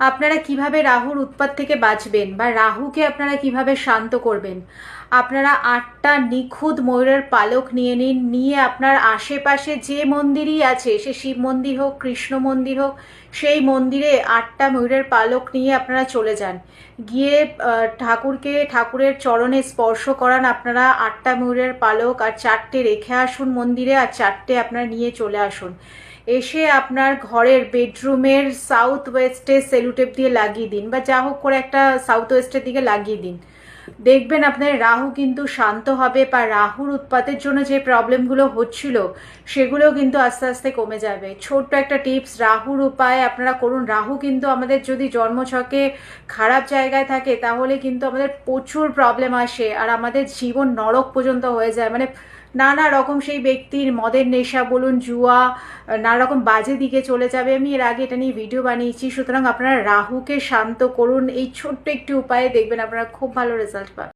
আপনারা কীভাবে রাহুর উৎপাত থেকে বাঁচবেন বা রাহুকে আপনারা কীভাবে শান্ত করবেন? আপনারা আটটা নিখুঁত ময়ূরের পালক নিয়ে নিন, নিয়ে আপনার আশেপাশে যে মন্দিরই আছে, সে শিব মন্দির হোক, কৃষ্ণ মন্দির হোক, সেই মন্দিরে আটটা ময়ূরের পালক নিয়ে আপনারা চলে যান। গিয়ে ঠাকুরকে, ঠাকুরের চরণে স্পর্শ করান আপনারা আটটা ময়ূরের পালক আর চারটে রেখে আসুন মন্দিরে আর চারটে আপনারা নিয়ে চলে আসুন। এসে আপনার ঘরের বেডরুমের সাউথ ওয়েস্টে সেলুটেপ দিয়ে লাগিয়ে দিন বা যা হোক করে একটা সাউথ ওয়েস্টের দিকে লাগিয়ে দিন। দেখবেন আপনার রাহু কিন্তু শান্ত হবে বা রাহুর উৎপাতের জন্য যে প্রবলেমগুলো হচ্ছিল সেগুলো কিন্তু আস্তে আস্তে কমে যাবে। ছোট্ট একটা টিপস, রাহুর উপায় আপনারা করুন। রাহু কিন্তু আমাদের যদি জন্মছকে খারাপ জায়গায় থাকে, তাহলে কিন্তু আমাদের প্রচুর প্রবলেম আসে আর আমাদের জীবন নরক পর্যন্ত হয়ে যায়। মানে নানা রকম সেই ব্যক্তির মদের নেশা বলুন, জুয়া, নানা রকম বাজে দিকে চলে যাবে। আমি এর আগে এটা নিয়ে ভিডিও বানিয়েছি। সুতরাং আপনারা রাহুকে শান্ত করুন। এই ছোট্ট একটি উপায়ে দেখবেন আপনারা খুব ভালো রেজাল্ট but